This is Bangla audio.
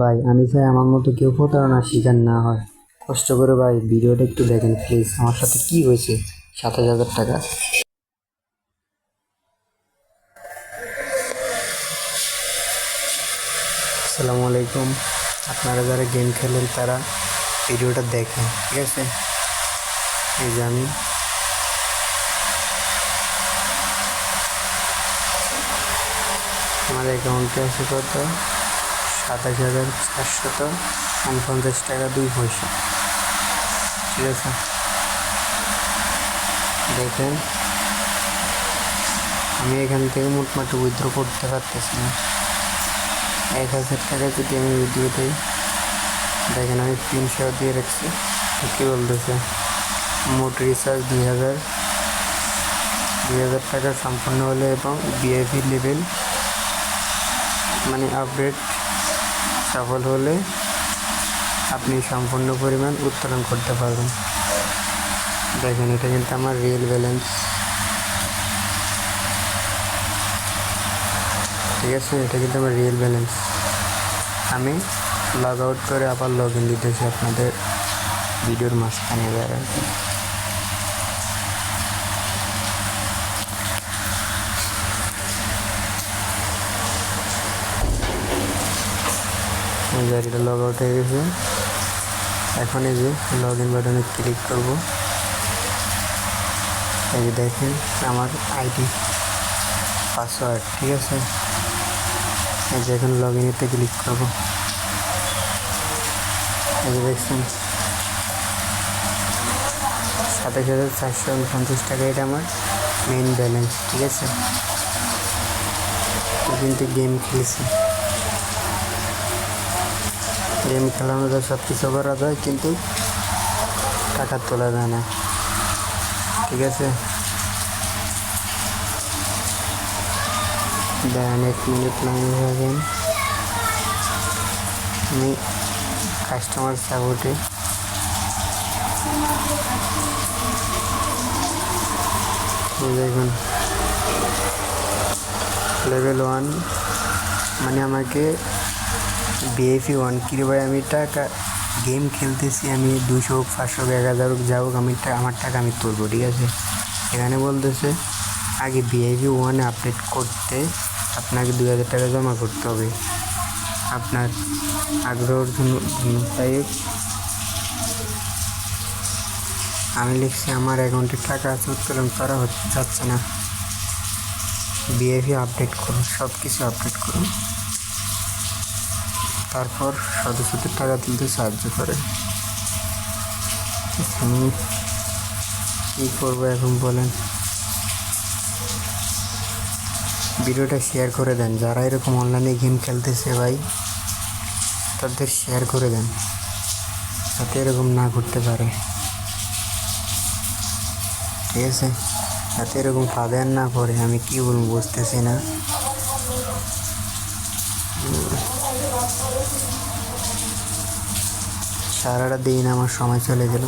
ভাই, আমি চাই আমার মতো কেউ প্রতারণার শিকার না হয়। কষ্ট করে ভাই, ভিডিওটা একটু দেখেন প্লিজ আমার সাথে কি হয়েছে? সাতাশ হাজার টাকা। আসসালামু আলাইকুম। আপনারা যারা গেম খেলেন, তারা ভিডিওটা দেখেন, ঠিক আছে? এই যে আমি। আমার অ্যাকাউন্টে আছে কত? সাতাশ হাজার চারশত উনপঞ্চাশ টাকা দুই পয়সা। ঠিক আছে? দেখেন, আমি এখান থেকে মোটমাটি উইথড্র করতে পারতেছি না। এক হাজার টাকা যদি আমি উইথড্র দিই, দেখেন আমি তিনশো দিয়ে রাখছি। কী বলতেছে? মোট রিচার্জ দুই হাজার দুই হাজার টাকা সম্পন্ন হলে এবং বিআইপি লেভেল মানে আপডেট সফল হলে আপনি সম্পূর্ণ পরিমাণ উত্তোলন করতে পারবেন। দেখেন, এটা কিন্তু আমার রিয়েল ব্যালেন্স ঠিক আছে? এটা কিন্তু আমার রিয়েল ব্যালেন্স আমি লগ আউট করে আবার লগ ইন দিতেছি আপনাদের ভিডিওর মাঝখানে। এবার আর কি এই গাড়িটা লগ আউট হয়ে গেছে। এখন এই যে লগ ইন বাটনে ক্লিক করব। এই যে দেখেন আমার আইডি পাসওয়ার্ড ঠিক আছে? এই যে এখন লগ ইনেতে ক্লিক করব। এই যে দেখছেন? সাতাশ হাজার চারশো উনপঞ্চাশ টাকা এটা আমার মেইন ব্যালেন্স ঠিক আছে? কিন্তু গেম খেলেছি। গেম খেলানো যায় সব কিছু করা যায়, কিন্তু টাকা তোলা যায় না। ঠিক আছে? দেন এক মিনিট লাইন থাকেন আমি কাস্টমার সাপোর্টে দেখুন। লেভেল ওয়ান মানে আমাকে বিএফি ওয়ান কি রে ভাই, আমি টাকা গেম খেলতেছি, আমি দুশো হোক, পাঁচশো হোক, এক হাজার হোক, যা হোক, আমি আমার টাকা আমি তুলবো, ঠিক আছে? এখানে বলতেছে, আগে বিআইপি ওয়ানে আপডেট করতে আপনাকে দুই হাজার টাকা জমা করতে হবে। আপনার আগ্রহের জন্য আমি লিখছি, আমার অ্যাকাউন্টে টাকা আছে, উত্তোলন করা হচ্ছে, যাচ্ছে না। বিএফি আপডেট করুন সব কিছু আপডেট করুন। তারপর সদস্যদের টাকা তুলতে সাহায্য করে। আমি কী করব এখন বলেন? ভিডিওটা শেয়ার করে দেন। যারা এরকম অনলাইনে গেম খেলতেছে ভাই, তাদের শেয়ার করে দেন। যাতে এরকম না করতে পারে। ঠিক আছে? যাতে এরকম আর না পড়ে, আমি কি বলব বুঝতেছি না। সারাটা দিন আমার সময় চলে গেল।